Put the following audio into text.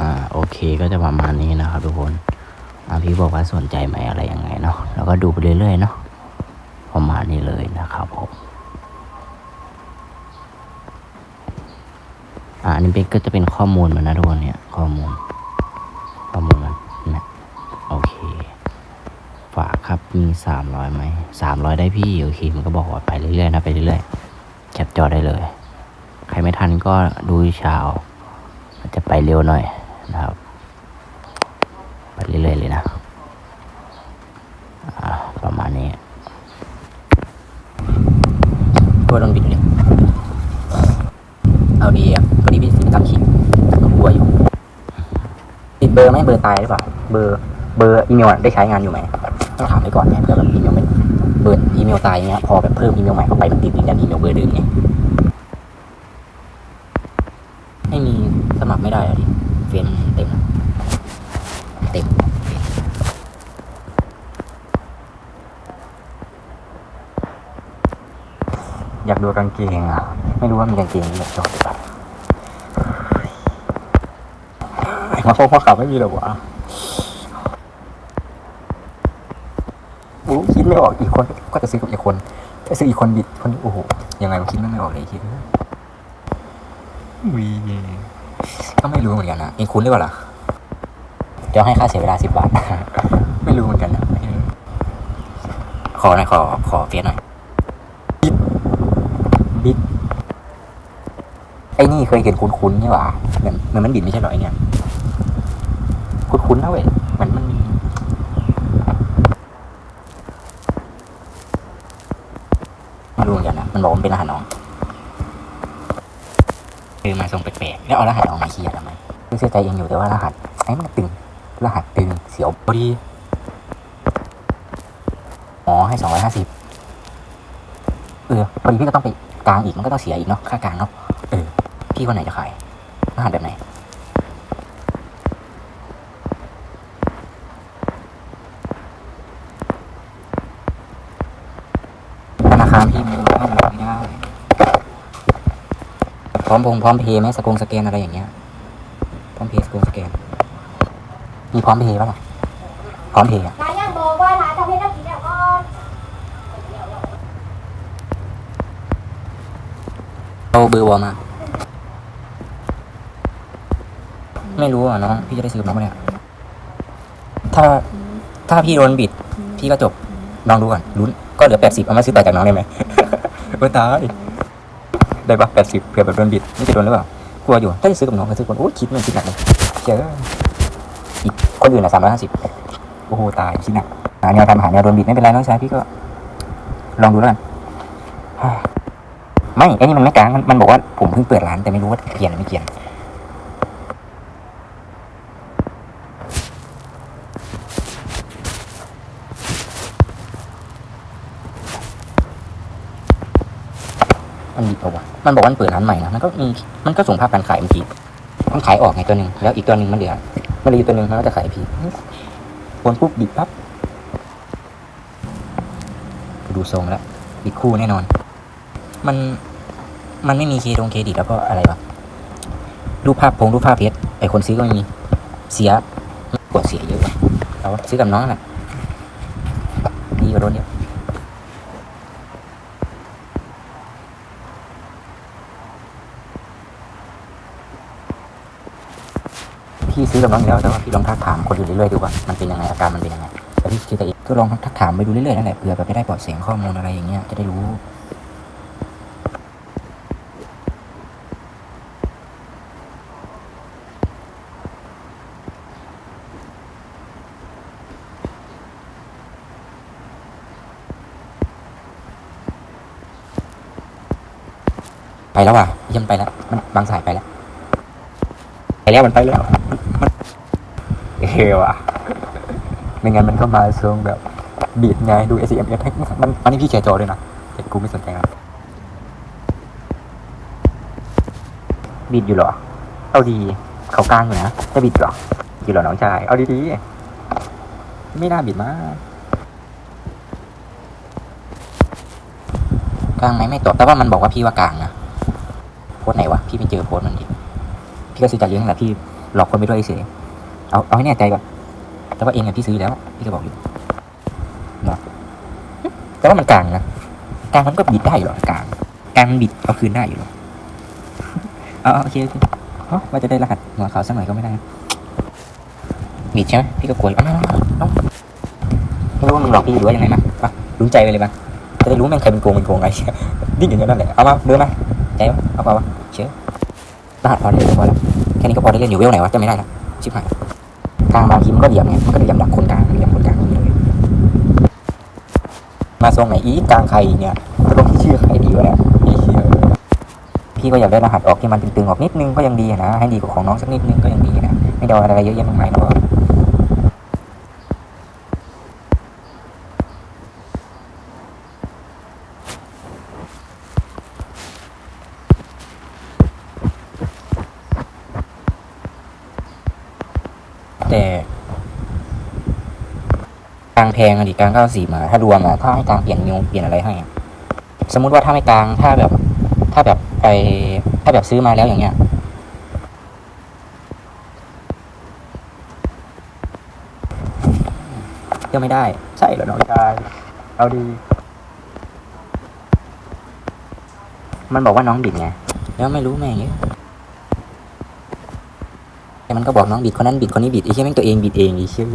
อ่าโอเคก็จะประมาณนี้นะครับทุกคนอ่าพี่บอกว่าสนใจไหมอะไรยังไงเนาะแล้วก็ดูไปเรื่อยๆเนาะประมาณนี้เลยนะครับผมอ่าอันนี้เป็นก็จะเป็นข้อมูลมันนะทุกคนเนี่ยข้อมูล ข้อมูลมันนะโอเค ฝากครับมีสามร้อยไหมสามร้อยได้พี่โอเคมันก็บอกว่าไปเรื่อยๆนะไปเรื่อยๆแคปจอได้เลย ใครไม่ทันก็ดูเช้าอาจจะไปเร็วหน่อย นะครับไปเรื่อยๆเลยนะประมาณนี้ตัวโดนบิดเลยเอาดีอะพอดีพี่สิทำคลิปก็กลัวอยู่ติดเบอร์ไหมเบอร์ตายหรือเปล่า เบอร์เบอร์อีเมลได้ใช้งานอยู่ไหมต้องถามไปก่อนไงเผื่อแบบอีเมลไม่เบอร์อีเมลตายเงี้ยพอแบบเพิ่มอีเมลใหม่เข้าไปมันติดยืนยันอีเมลเบอร์เดิมไงไม่มีสมัครไม่ได้อะดิ เฟนเต็มเต็มอยากดูกางเกงอะ ไม่รู้ว่ามีกางเกงแบบจอดหรือเปล่ามาพบพ่อขับไม่มีหรอวะโอ้คิดไม่ออกอีกคนก็จะซื้อกับอีกคนจะซื้ออีกคนบิดคนโอ้โหยังไงมันคิดไม่ออกเลยคิดวี ก็ไม่รู้เหมือนกันนะเองคุ้นหรือเปล่าล่ะเดี๋ยวให้ค่าเสียเวลาสิบบาท ไม่รู้เหมือนกันนะขอหน่อยขอขอเฟียหน่อยบิดบิดไอ้นี่เคยเห็นคุ้นๆนี่หว่าเหมือนเหมือนมันบิดไม่ใช่หรอไอเนี่ยคุ้นๆนะเว้ยเหมือนมันไม่รู้เหมือนกันนะมันบอกว่ามันเป็นรหัสน้อง คือมาทรงแปลกๆแล้วเอารหัสน้องมาเคลียร์ทำไมคือเสียใจเองอยู่แต่ว่ารหัสไอ้มันตึง รหัสตึงเสียวพอดีอ๋อให้สองร้อยห้าสิบเออพอดีพี่ก็ต้องไปกลางอีกมันก็ต้องเสียอีกเนาะค่ากลางเนาะเออพี่คนไหนจะขายรหัสแบบไหนธนาคารพี่ไม่รู้ว่าไม่ได้ พ ร้อมพงพร้อมเพย์ไหมสกงสแกนอะไรอย่างเงี้ย พร้อมเพย์สกงสแกน มีพร้อมเพย์ป่ะล่ะพร้อมเพย์อะร้านยังบอกว่าร้านทำให้นักกินแล้วก็เอาเบอร์วอลมาไม่รู้อะน้องพี่จะได้ซื้อกับน้องปะเนี่ยถ้าถ้าพี่โดนบิด พี่ก็จบลองดูก่อนลุ้นก็เหลือแปดสิบเอามาซื้อต่อจากน้องได้ไหมเออตาย ได้ปะแปดสิบเผื่อแบบโดนบิดไม่จะโดนหรือเปล่ากลัวอยู่ถ้าจะซื้อกับน้องก็ซื้อคนโอ้คิดมันคิดหนักเลยเชื่ออีกคนอื่นอะสามร้อยห้าสิบโอ้โหตายคิดหนักหาแนวทำหาแนวโดนบิดไม่เป็นไรน้องชายพี่ก็ ลองดูแล้วกันไม่ไอ้นี่มันไม่กลางมันมันบอกว่าผมเพิ่งเปิดร้านแต่ไม่รู้ว่าเกียนหรือไม่เกียน มันดีกว่าวะมันบอกว่ามันเปิดร้านใหม่นะมันก็มีมันก็ส่งภาพการขายมื่อกี้มันขายออกไงตัวหนึ่งแล้วอีกตัวหนึ่งมันเหลือมันเหลืออีกตัวหนึ่งมันก็จะขายพี่โอนปุ๊บบิดปั๊บดูทรงแล้วบิดคู่แน่นอน มันมันไม่มีเครดงเครดิตแล้วก็อะไรวะรูปภาพพงรูปภาพเพชรไอคนซื้อก็ไม่มีเสียกดเสียเยอะเอาวซื้อกับน้องน่ะดีกว่ารถเยอะ พี่ซื้อกับน้องแล้วแต่ว่าพี่ลองทักถามคนอื่นเรื่อยๆดูว่ามันเป็นยังไงอาการมันเป็นยังไงแต่พี่คิดแต่องก็ลองทักถามไปดูเรื่อยๆนั่นแหละเผื่อแบบไม่ได้เบาะเสียงข้อมูลอะไรอย่างเงี้ยจะได้รู้ไปแล้วว่ะเยังไปแล้ว มันบางสายไปแล้ว ไปแล้วมันไปแล้ว เอวอะ ไม่งั้นมันก็มาทรงแบบบีดไงดู S M F มันอันนี้พี่แชร์จอด้วยนะแต่กูไม่สนใจครับบีดอยู่เหรอ เอาดี เขากลางอยู่นะจะบิดเหรออยู่เหรอน้องชาย เอาดีๆ ไม่น่าบิดมาก กลางไหมไม่ตอบ แต่ว่ามันบอกว่าพี่ว่ากลางนะ โพสไหนวะ พี่ไม่เจอโพสมันดิ พี่ก็ซื้อจเยอะนั่นแหละพี่หลอกคนไปด้วยเฉย เอาเอาให้แน่ใจก่อนแต่ว่าเองอะพี่ซื้อแล้วพี่ก็บอกอยู่เนาะแต่ว่ามันกลางนะกลางมันก็บิดได้หรอกลางกลางมันบิดเอาคืนได้อยู่หรอเอาเอโอเคโอเคเอ้าว่าจะได้รหัสหัวขาสักหน่อยก็ไม่ได้บิดใช่ไหมพี่ก็กลัวอยู่อ้าเอ้าไม่รู้ว่ามึงหลอกพี่หรือว่ายังไงมาอะรู้ใจไปเลยมาจะได้รู้แม่งใครเป็นโกงเป็นโกงไงดิ้นอย่างนั้นแหละเอามาเดินมาใจวะเอาเปล่าวะเชื่อรหัสพอได้เลยพอแล้วแค่นี้ก็พอได้เล่นอยู่เวลไหนวะจำไม่ได้ละชิบหาย กลางบางทีมันก็เหลี่ยมไงมันก็เหลี่ยมดักคนกลางเหลี่ยมคนกลางนี้เลยมาทรงไหนอีกกลางใครเนี่ยจะลงชื่อใครดีวะเนี่ยไอ้เชื่อพี่ก็อยากได้รหัสออกที่มันตึงๆออกนิดนึงก็ยังดีนะให้ดีกว่าของน้องสักนิดนึงก็ยังดีนะไม่โดนอะไรเยอะแยะมากมายหรอกแต่กลางแพงอะดิกลางเก้าสี่มา ถ้ารวมอะถ้าให้กลางเปลี่ยนนิวเปลี่ยนอะไรให้อะสมมุติว่าถ้าไม่กลางถ้าแบบ ถ้าแบบไปถ้าแบบซื้อมาแล้วอย่างเงี้ยก็ไม่ได้ ใช่เหรอน้องชายเอาดี มันบอกว่าน้องบิดไงแล้วไม่รู้แม่งเนี่ยแต่มันก็บอกน้องบิดคนนั้นบิดคนนี้บิดไอ้เชี่ยแม่งตัวเองบิดเองไอ้เชี่ย